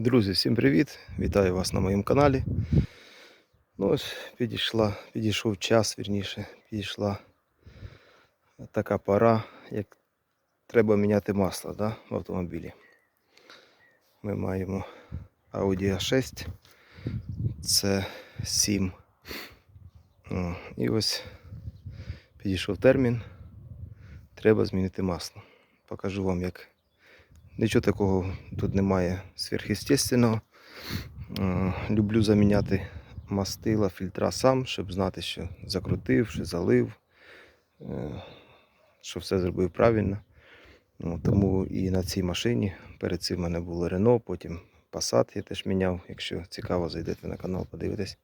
Друзі, всім привіт! Вітаю вас на моєму каналі. Ну ось підійшла, підійшов час, вірніше, підійшла така пора, як треба міняти масло да, в автомобілі. Ми маємо Audi A6, це 7. І ось підійшов термін. Треба змінити масло. Покажу вам, як Нічого такого тут немає сверхъестественного. Е, Люблю заміняти мастила, фільтра сам, щоб знати, що закрутив, що залив, е, що все зробив правильно. Ну, Тому і на цій машині перед цим в мене було Renault, потім Passat я теж міняв. Якщо цікаво, зайдете на канал, подивитесь.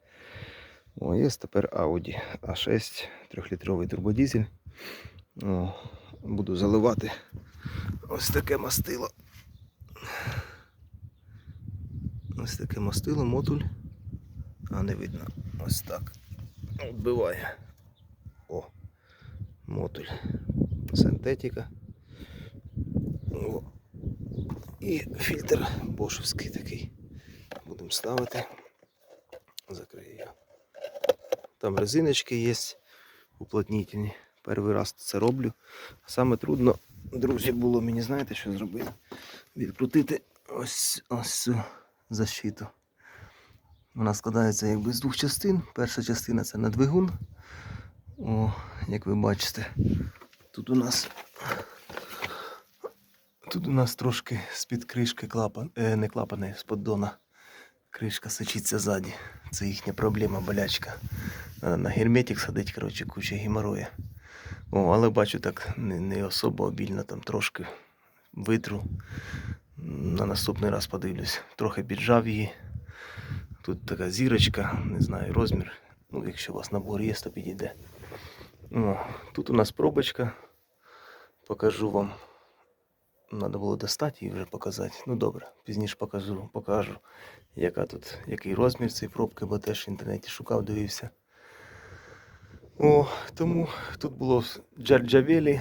О, є тепер Audi A6, 3-літровий турбодізель. О, буду заливати ось таке мастило. Ось таке мастило, мотуль. А не видно. Ось так. Вбиває. О, мотуль. Синтетика. О. І фільтр бошовський такий. Будемо ставити. Закрию його. Там резиночки є уплотнительні. Перший раз це роблю. Саме трудно, друзі, було мені, знаєте, що зробити? Відкрутити ось ось цю защиту. Вона складається якби з двох частин. Перша частина це на двигун. О, як ви бачите, тут у нас тут у нас трошки з-під кришки клапан, е, не клапани, з поддона. Кришка сочиться ззаді. Це їхня проблема, болячка. Надо на герметик садить, коротше, куча геморроя. О, але бачу так не, не особо обільно, там трошки витру. На наступний раз подивлюсь. Трохи піджав її. Тут така зірочка, не знаю, розмір. Ну, якщо у вас набор є, то підійде. О, тут у нас пробочка. Покажу вам. Надо було достати і вже показати. Ну добре, пізніше покажу, покажу, яка тут, який розмір цієї пробки, бо теж в інтернеті шукав, дивився. О, тому тут було джарджавелі,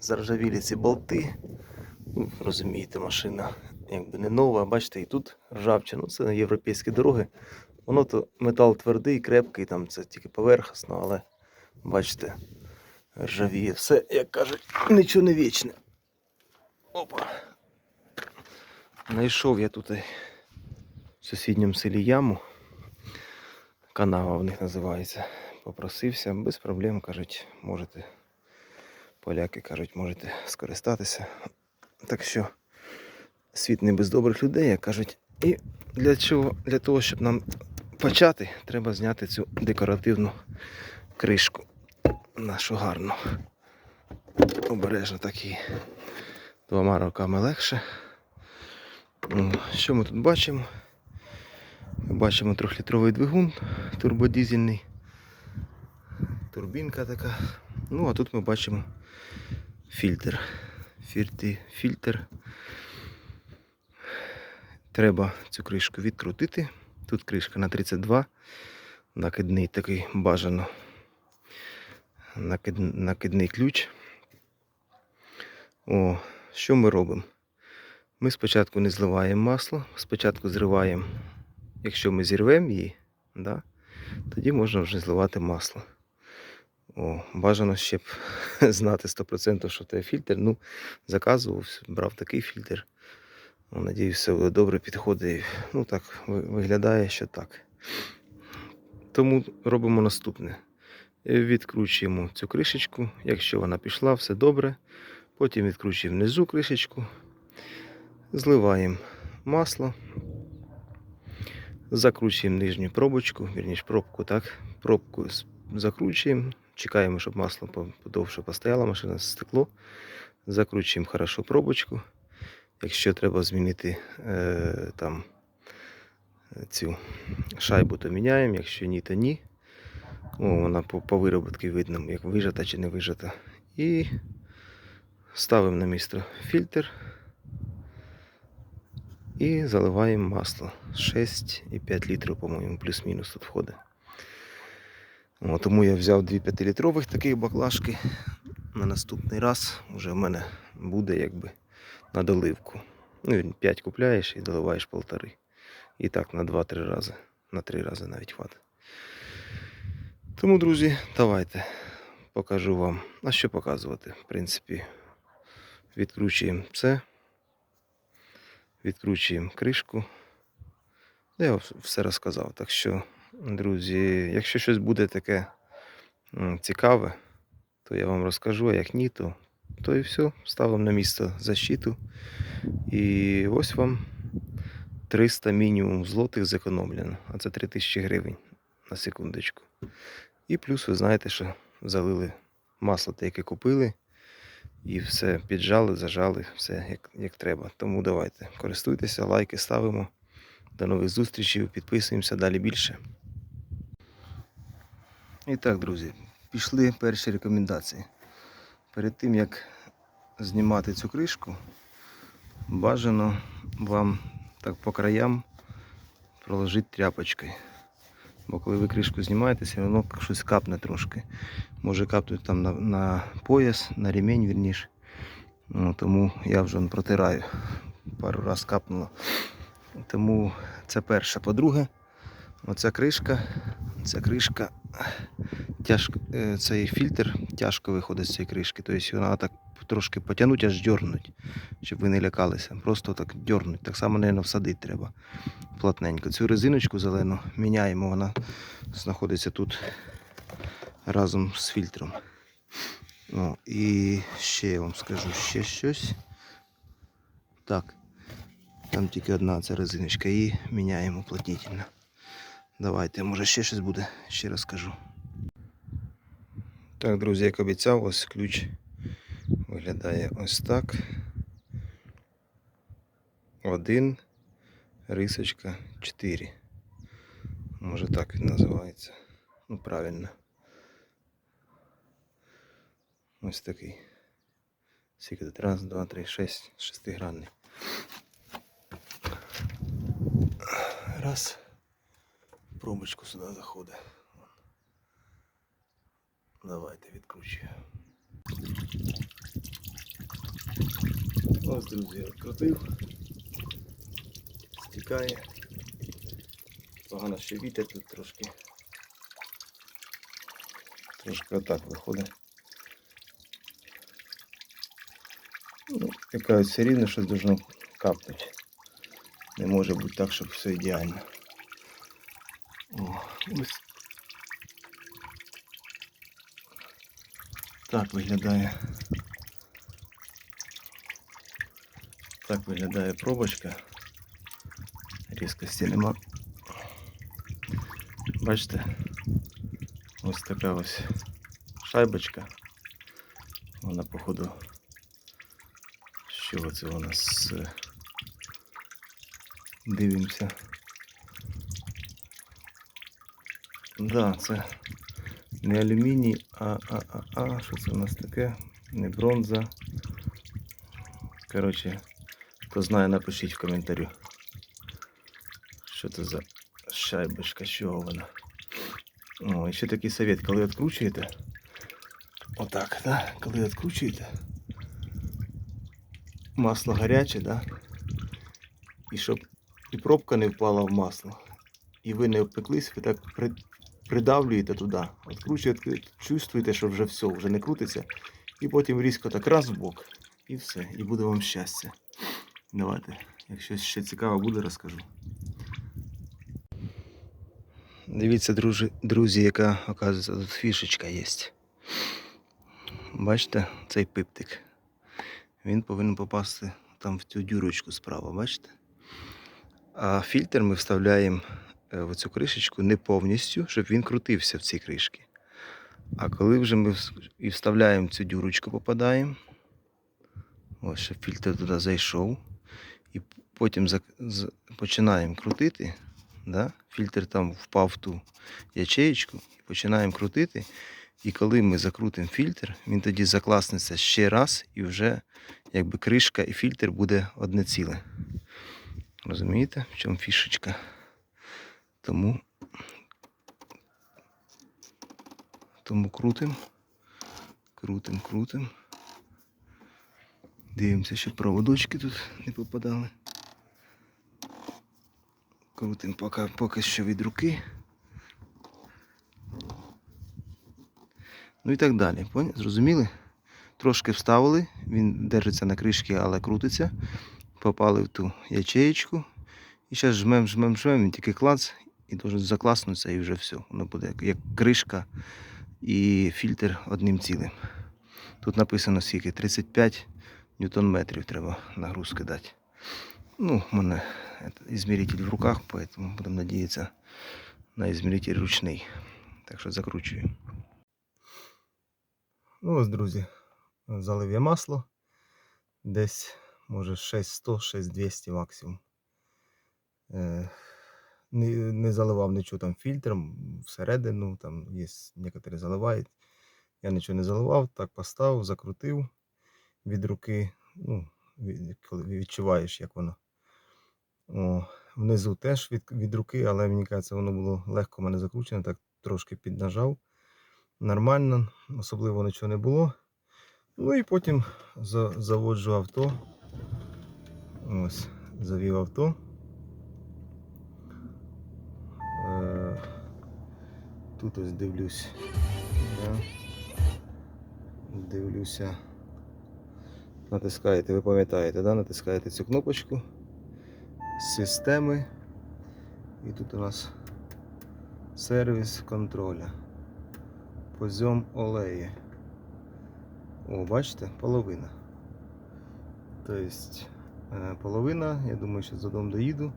заржавілі ці болти. Ну, розумієте, машина якби не нова. Бачите, і тут ржавчина. Ну, це європейські дороги. Воно то метал твердий, крепкий, там це тільки поверхностно, але бачите, ржавіє. Все, як кажуть, нічого не вічне. Опа. Знайшов я тут в сусідньому селі яму. Канава в них називається. Попросився, без проблем, кажуть, можете. Поляки кажуть, можете скористатися. Так що світ не без добрих людей, як кажуть. І для чого? Для того, щоб нам почати, треба зняти цю декоративну кришку нашу гарну. Обережно такі. Двома руками легше. Що ми тут бачимо? Ми бачимо трьохлітровий двигун турбодізельний. Турбінка така. Ну, а тут ми бачимо фільтр. Фільти, фільтр. Треба цю кришку відкрутити. Тут кришка на 32. Накидний такий бажано. Накид, накидний ключ. О, що ми робимо? Ми спочатку не зливаємо масло, спочатку зриваємо, якщо ми зірвемо її, да, тоді можна вже зливати масло. О, бажано ще б знати 100%, що це фільтр. Ну, заказував, брав такий фільтр. Ну, Надіюсь, все буде добре підходить. Ну так, виглядає, що так. Тому робимо наступне. Відкручуємо цю кришечку. Якщо вона пішла, все добре. Потім відкручуємо внизу кришечку. Зливаємо масло. Закручуємо нижню пробочку, вірніше пробку, так. Пробку закручуємо. Чекаємо, щоб масло по- подовше постояло, машина стекло. Закручуємо хорошо пробочку. Якщо треба змінити е, там цю шайбу, то міняємо. Якщо ні, то ні. О, вона по, по вироботці видно, як вижата чи не вижата. І ставимо на місце фільтр і заливаємо масло. 6,5 літрів, по-моєму, плюс-мінус тут входить. О, тому я взяв дві 5-літрових таких баклажки. На наступний раз вже в мене буде якби на доливку. Ну, 5 купляєш і доливаєш полтори. І так на 2-3 рази. На 3 рази навіть хватить. Тому, друзі, давайте покажу вам. А що показувати? В принципі, відкручуємо це. Відкручуємо кришку. Я все розказав. Так що, друзі, якщо щось буде таке цікаве, то я вам розкажу, а як ні, то, то і все. Ставимо на місце защиту. І ось вам 300 мінімум злотих зекономлено. А це 3000 гривень на секундочку. І плюс ви знаєте, що залили масло те, яке купили. І все піджали, зажали, все як, як треба. Тому давайте, користуйтеся, лайки ставимо. До нових зустрічей, підписуємося далі більше. І так, друзі, пішли перші рекомендації. Перед тим як знімати цю кришку, бажано вам так по краям проложити тряпочкою. Бо коли ви кришку знімаєте, все одно щось капне трошки. Може капнути там на, на пояс, на ремінь, вірніше. Ну, тому я вже протираю. Пару раз капнуло. Тому це перше. По-друге, оця кришка, ця кришка тяжко, е, цей фільтр тяжко виходить з цієї кришки. Тобто вона так трошки потягнуть, аж дьорнуть, щоб ви не лякалися. Просто так дьорнуть. Так само, мабуть, всадити треба плотненько. Цю резиночку зелену міняємо, вона знаходиться тут разом з фільтром. О, і ще я вам скажу ще щось. Так. Там тільки одна ця резиночка. Її міняємо уплотнительно. Давайте, може ще щось буде, ще розкажу. Так, друзі, як обіцяв, ось ключ виглядає ось так. Один, рисочка 4. Може так він називається. Ну, правильно. Ось такий. Скільки тут? Раз, два, три, шесть. Шестигранний. Раз. Пробочку сюди заходить. Давайте відкручую. Ось, друзі, відкрутив. Стікає. Погано ще вітер тут трошки. Трошки отак виходить. Ну, якась все рівно щось должно капнути. Не може бути так, щоб все ідеально. Ось. Так виглядає. Так виглядає пробочка. Різкості нема. Бачите? Ось така ось шайбочка. Вона походу. Що це у нас? е, Дивимося. Да, це не алюміній, а, а, а, а, що це у нас таке? Не бронза. Коротше, хто знає, напишіть в коментарі. Що це за шайбочка, що вона? О, і ще такий совет, коли відкручуєте. Отак, да? Коли відкручуєте. Масло гаряче, да? І щоб і пробка не впала в масло. І ви не обпеклись, ви так придавлюєте туди. Відкручуєте, чувствуєте, що вже все, вже не крутиться. І потім різко так раз в бок. І все. І буде вам щастя. Давайте. Якщо ще цікаво буде, розкажу. Дивіться, друзі, друзі, яка, оказується, тут фішечка є. Бачите, цей пиптик. Він повинен попасти там в цю дюрочку справа, бачите? А фільтр ми вставляємо в цю кришечку не повністю, щоб він крутився в цій кришці. А коли вже ми і вставляємо цю дюрочку, попадаємо, ось щоб фільтр туди зайшов, і потім починаємо крутити, да? фільтр там впав в ту ячеєчку, починаємо крутити. І коли ми закрутимо фільтр, він тоді закласнеться ще раз, і вже якби кришка і фільтр буде одне ціле. Розумієте, в чому фішечка? Тому, тому крутим, крутим, крутим. Дивимося, щоб проводочки тут не попадали. Крутим поки, поки що від руки. Ну і так далі. Зрозуміли? Трошки вставили, він держиться на кришці, але крутиться. Попали в ту ячеєчку. І зараз жмем, жмем, жмем, він тільки клац і дуже закласнуться і вже все. Воно буде як- кришка і фільтр одним цілим. Тут написано скільки 35 ньютон метрів треба нагрузки дати. Ну, у мене ізміритель в руках, поэтому будемо надіятися на ізміритель ручний. Так що закручую. Ну ось, друзі, залив я масло. Десь, може, 6100, 6200 максимум. Не, не заливав нічого там фільтром всередину, там є некоторі заливають. Я нічого не заливав, так поставив, закрутив від руки. Ну, коли відчуваєш, як воно. О, внизу теж від, від руки, але мені кажеться, воно було легко в мене закручено, так трошки піднажав. Нормально, особливо нічого не було. Ну і потім за, заводжу авто. Ось, завів авто. Тут ось дивлюсь. Да. Дивлюся. Натискаєте, ви пам'ятаєте, да? натискаєте цю кнопочку системи. І тут у нас сервіс контроля. Позьом олеї. О, бачите, половина. Тобто е, половина, я думаю, що додому доїду.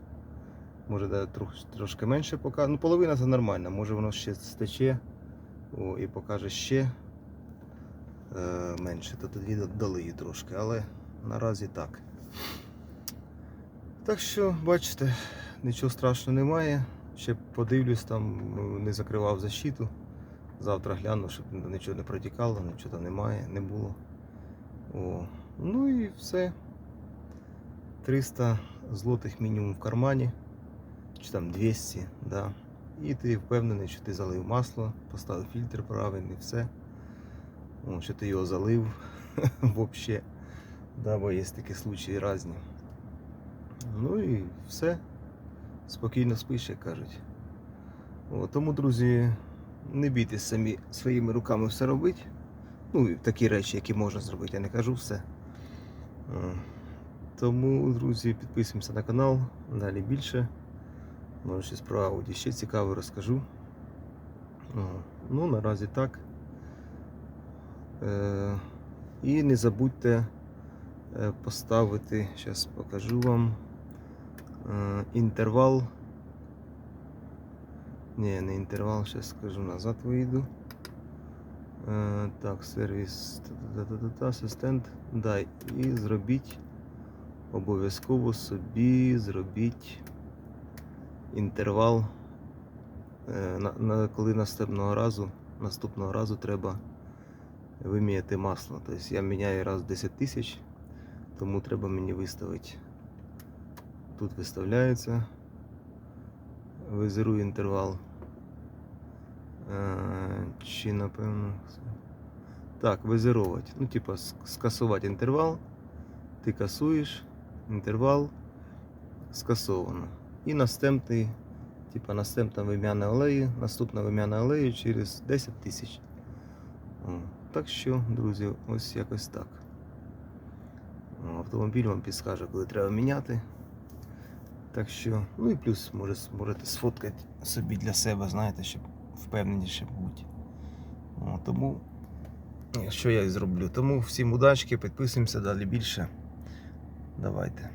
Може да, трош, трошки менше покаже. Ну, половина це нормально, може воно ще стече о, і покаже ще е, менше, то тоді долию трошки, але наразі так. Так що, бачите, нічого страшного немає. Ще подивлюсь, там ну, не закривав защиту. Завтра гляну, щоб нічого не протікало, нічого там немає, не було. О, ну і все. 300 злотих мінімум в кармані, чи там 200, да. І ти впевнений, що ти залив масло, поставив фільтр правильний, все. О, що ти його залив взагалі. Да, бо є такі случаї різні. Ну і все. Спокійно спиш, як кажуть. О, тому, друзі, не бійтесь самі своїми руками все робити. Ну, і такі речі, які можна зробити, я не кажу все. Тому, друзі, підписуємося на канал, далі більше. Може щось про Ауді ще цікаве розкажу. Ну, наразі так. Е, і не забудьте е, поставити, зараз покажу вам е, інтервал. Ні, не інтервал, зараз скажу назад вийду. Так, сервіс асистент. Да, і зробіть обов'язково собі зробіть інтервал. Е, коли наступного разу, наступного разу треба виміяти масло. Тобто я міняю раз в 10 тисяч, тому треба мені виставити. Тут виставляється. Визирую інтервал. Е, Чи напевно. Так, визировувати. Ну, типа скасувати інтервал. Ти касуєш, інтервал скасовано. І наступний, типа наступна вим'яна олеї, наступна вим'яна олею через 10 тисяч. Так що, друзі, ось якось так. Автомобіль вам підскаже, коли треба міняти. Так що, ну і плюс може, можете сфоткати собі для себе, знаєте, щоб впевненіше бути. О, тому, що я і зроблю. Тому всім удачки, підписуємося далі більше. Давайте.